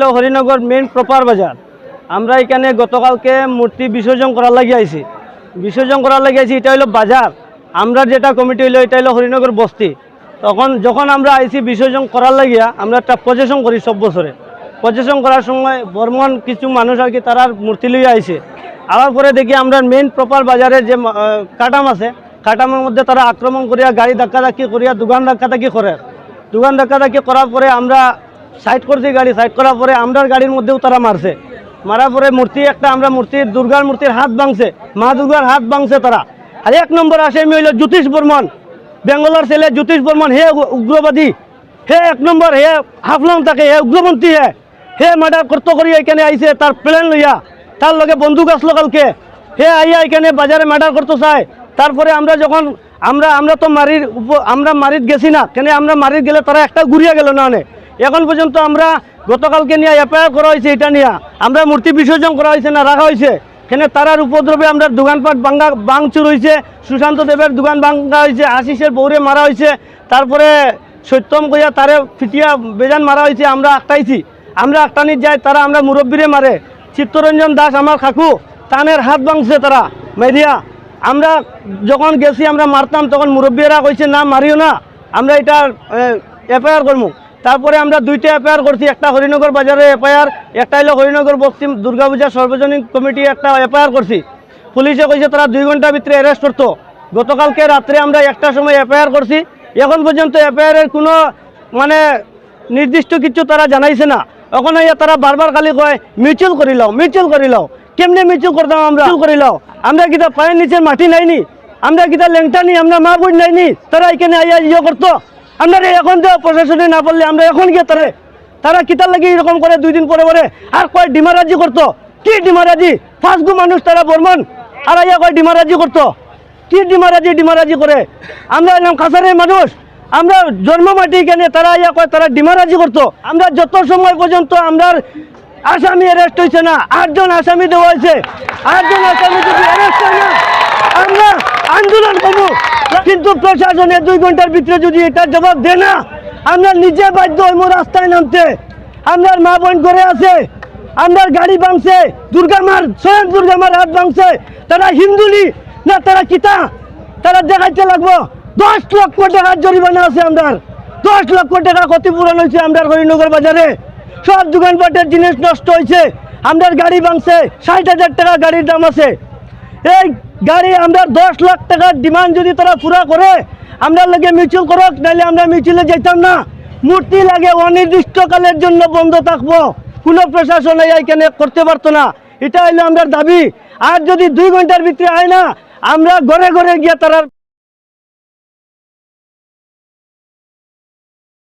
হলো Harinagar main proper বাজার। আমরা এখানে গতকালকে মূর্তি বিসর্জন করার লাগি আইছি। বিসর্জন করার লাগি আইছি, এটা হলো বাজার। আমরা যেটা কমিটি হলো এটা হলো হরিনগর বস্তি। তখন যখন আমরা আইছি বিসর্জন করার লাগিয়া, আমরা একটা পজেশন করি সব বছরে। পজেশন করার সময় বর্মন কিছু মানুষ আর কি তারার মূর্তি লইয়া আইছে। আবার পরে দেখি আমরা মেইন প্রপার বাজারে যে কাটাম আছে, কাটামের মধ্যে তারা আক্রমণ করিয়া গাড়ি ধাক্কা ধাক্কি করিয়া, দোকান ধাক্কা ধাক্কি করে। দোকান ধাক্কা ধাক্কি করার পরে আমরা সাইড করছি গাড়ি, সাইড করার পরে আমরার গাড়ির মধ্যেও তারা মারছে। মারার পরে মূর্তি একটা, আমরা মূর্তির, দুর্গার মূর্তির হাত ভাঙছে। মা দুর্গার হাত ভাঙছে তারা। আর এক নম্বর আসামি হইল জ্যোতিষ বর্মন। বেঙ্গলোর ছেলে জ্যোতিষ বর্মন, হে উগ্রবাদী। হে এক নম্বর, হে হাফলং থাকে হে উগ্রপন্থী হে। হে মার্ডার করত করি এখানে আইছে, তার প্লেন লইয়া। তার লগে বন্দুক আসলো কালকে। হে আইয়া এখানে বাজারে মার্ডার করতে চায়। তারপরে আমরা যখন, আমরা আমরা তো মারির আমরা মারিত গেছি না। কেন আমরা মারিত গেলে তারা একটা ঘুরিয়া গেল না অনেক এখন পর্যন্ত আমরা গতকালকে নিয়ে এফআইআর করা হয়েছে, এটা নিয়ে। আমরা মূর্তি বিসর্জন করা হয়েছে না, রাখা হয়েছে। এখানে তারার উপদ্রবে আমরা দোকানপাট ভাঙ্গা ভাঙচুর হয়েছে, সুশান্ত দেবের দোকান ভাঙ্গা হয়েছে, আশিসের বৌরে মারা হয়েছে, তারপরে সত্যম কইয়া তারে ফিটিয়া বেজান মারা হয়েছে, আমরা আটটাইছি আমরা আটটানির যাই তারা আমরা মুরব্বীরে মারে। চিত্তরঞ্জন দাস আমার কাকু, তানের হাত ভাঙছে তারা মেরিয়া আমরা যখন গেছি, আমরা মারতাম, তখন মুরব্বীরা কইছে, না, মারিও না, আমরা এটা এফআইআর করব তারপরে আমরা দুইটা এফআইআর করছি, একটা হরিনগর বাজারে এফআইআর একটা হলো হরিনগর বস্তি দুর্গাপূজা সর্বজনীন কমিটি একটা এফআইআর করছি। পুলিশে কইছে তারা দুই ঘণ্টার ভিতরে অ্যারেস্ট করতো। গতকালকে রাত্রে আমরা একটা সময় এফআইআর করছি। এখন পর্যন্ত এফআইআর এর কোনো মানে নির্দিষ্ট কিছু তারা জানাইছে না। এখন ইয়া তারা বারবার খালি কয়, মিউচুয়াল করি লও, মিউচুয়াল করি লও। কেমনে মিউচুয়াল করতাম আমরা? করি লও। আমরা কিতা পায়ের নিচের মাটি নাইনি? আমরা কিতা লেংটা নি? আমরা মা বোন নাইনি? তারা এখানে আইয়া ইয়ে করতো? আমরা এখন তো প্রশাসনে না বললে আমরা এখন গিয়ে তারে, তারা কিতার লাগে এরকম করে দুই দিন পরে পরে, আর কয় ডিমারাজি করতো? কি ডিমারাজি? ফার্স্ট গু মানুষ তারা বর্মন, আর আইয়া কয় ডিমারাজি করতো? কি ডিমারাজি ডিমারাজি করে? আমরা এলাম কাছারের মানুষ, আমরা জন্ম মাটি কেনে তারা ইয়া কয় তারা ডিমারাজি করতো। আমরা যত সময় পর্যন্ত আমরা আসামি অ্যারেস্ট হয়েছে না, আটজন আসামি দেওয়া হয়েছে আটজন আসামি যদি অ্যারেস্ট হয় না, আমরা আন্দোলন করব। কিন্তু প্রশাসনের দুই ঘণ্টার ভিতরে যদি এটার জবাব দেয় না, আমরা নিজে বাধ্য হইব রাস্তায় নামতে। আমরা মা বোন করে আছে আমার গাড়ি ভাঙছে, দুর্গা মার, স্বয়ং দুর্গা মার হাত ভাঙছে। তারা হিন্দুলি না তারা কিতা? তারা দেখাইতে লাগবো। দশ লক্ষ টাকার জরিমানা আছে আমার দশ লক্ষ টাকা ক্ষতিপূরণ হয়েছে আমার হরিনগর বাজারে। সব দোকানপাটের জিনিস নষ্ট হয়েছে। আমার গাড়ি ভাঙছে, ষাট হাজার টাকা গাড়ির দাম আছে। এই গাড়ি আমরা দশ লাখ টাকার ডিমান্ড যদি তারা পুরা করে, আমরা লাগে মিউচুয়াল করক নাহলে আমরা মিউচুয়ালে যেতাম না। মূর্তি লাগে, অনির্দিষ্টকালের জন্য বন্ধ থাকব। কোনো প্রশাসন এখানে করতে পারতো না। এটা হইল আমরা দাবি। আর যদি দুই ঘণ্টার ভিতরে হয় না, আমরা ঘরে ঘরে গিয়ে তারা